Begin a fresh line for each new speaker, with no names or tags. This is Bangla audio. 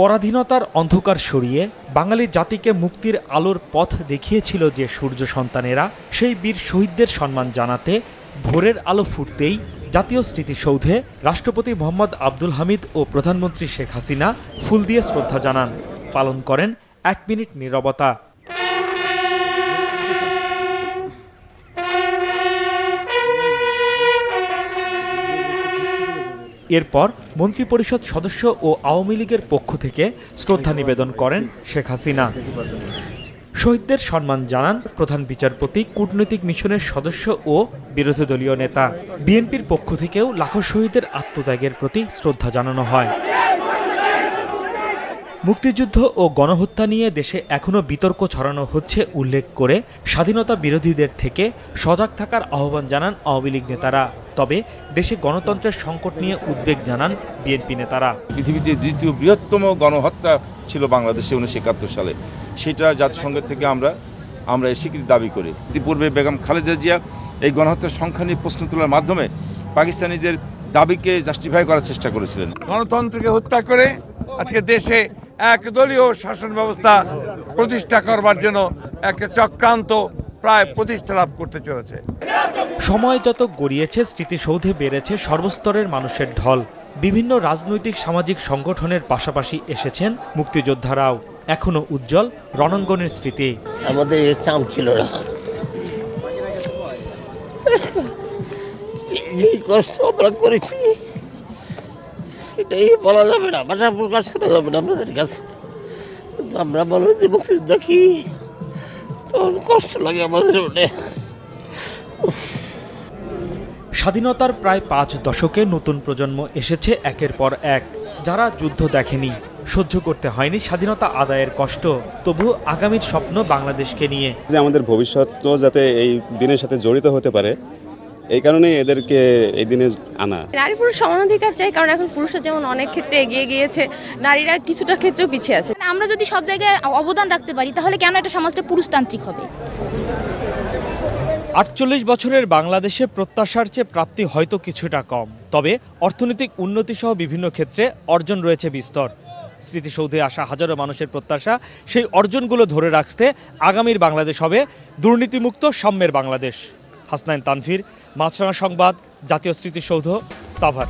পরাধীনতার অন্ধকার সরিয়ে বাঙালি জাতিকে মুক্তির আলোর পথ দেখিয়েছিল যে সূর্য সন্তানেরা, সেই বীর শহীদদের সম্মান জানাতে ভোরের আলো ফুটতেই জাতীয় স্মৃতিসৌধে রাষ্ট্রপতি মোহাম্মদ আব্দুল হামিদ ও প্রধানমন্ত্রী শেখ হাসিনা ফুল দিয়ে শ্রদ্ধা জানান। পালন করেন এক মিনিট নীরবতা। এরপর মন্ত্রিপরিষদ সদস্য ও আওয়ামী লীগের পক্ষ থেকে শ্রদ্ধা নিবেদন করেন শেখ হাসিনা। শহীদদের সম্মান জানান প্রধান বিচারপতি, কূটনৈতিক মিশনের সদস্য ও বিরোধী দলীয় নেতা। বিএনপির পক্ষ থেকেও লাখো শহীদের আত্মত্যাগের প্রতি শ্রদ্ধা জানানো হয়। মুক্তিযুদ্ধ ও গণহত্যা নিয়ে দেশে এখনও বিতর্ক ছড়ানো হচ্ছে উল্লেখ করে স্বাধীনতা বিরোধীদের থেকে সজাগ থাকার আহ্বান জানান আওয়ামী লীগ নেতারা। তবে দেশে গণতন্ত্রের সংকট নিয়ে উদ্বেগ জানান বিএনপি নেতারা।
পৃথিবীতে দ্বিতীয় বৃহত্তম গণহত্যা ছিল বাংলাদেশে উনিশশো একাত্তর সালে সেটা জাতিসংঘের থেকে আমরা আমরা এই স্বীকৃতি দাবি করি। ইতিপূর্বে বেগম খালেদা জিয়া এই গণহত্যার সংখ্যা নিয়ে প্রশ্ন তোলার মাধ্যমে পাকিস্তানিদের দাবিকে জাস্টিফাই করার চেষ্টা করেছিলেন।
গণতন্ত্রকে হত্যা করে আজকে দেশে একদলীয় শাসন ব্যবস্থা প্রতিষ্ঠা করবার জন্য এক চক্রান্ত প্রায় প্রতিষ্ঠা লাভ করতে চলেছে।
সময় যত গড়িয়েছে স্মৃতিসৌধে বেড়েছে সর্বস্তরের মানুষের ঢল। বিভিন্ন রাজনৈতিক সামাজিক সংগঠনের পাশাপাশি এসেছেন মুক্তিযোদ্ধারাও। এখনও উজ্জ্বল রণাঙ্গনের স্মৃতি।
আমাদের চাম ছিল না। যে কষ্ট আমরা করেছি? সেটাই বলা যাবে না। ভাষা প্রকাশ করা যাবে না আমাদের কাছে। কিন্তু আমরা বলো যে মুক্তিযুদ্ধ কি? তখন কষ্ট লাগে আমাদের
স্বাধীনতার প্রায় পাঁচ দশকে নতুন প্রজন্ম এসেছে একের পর এক। যারা যুদ্ধ দেখেনি সহ্য করতে হয়নি স্বাধীনতা আদায়ের কষ্ট। তবু আগামীর স্বপ্ন বাংলাদেশকে নিয়ে।
যে আমাদের ভবিষ্যৎ যাতে এই দিনের সাথে জড়িত হতে পারে এই কারণেই এদেরকে এই দিনে আনা।
নারী পুরুষ সমানাধিকার চাই কারণ এখন পুরুষরা যেমন অনেক ক্ষেত্রে এগিয়ে গিয়েছে নারীরা কিছুটা ক্ষেত্রেও পিছিয়ে আছে।
আমরা যদি সব জায়গায় অবদান রাখতে পারি তাহলে কেন একটা সমাজটা পুরুষতান্ত্রিক হবে?
আটচল্লিশ বছরের বাংলাদেশে প্রত্যাশার চেয়ে প্রাপ্তি হয়তো কিছুটা কম। তবে অর্থনৈতিক উন্নতি সহ বিভিন্ন ক্ষেত্রে অর্জন রয়েছে বিস্তর। স্মৃতিসৌধে আসা হাজারো মানুষের প্রত্যাশা সেই অর্জনগুলো ধরে রাখতে আগামীর বাংলাদেশ হবে দুর্নীতিমুক্ত সাম্যের বাংলাদেশ। হাসনাইন তানভীর। মাছরাঙা সংবাদ জাতীয় স্মৃতিসৌধ সাভার।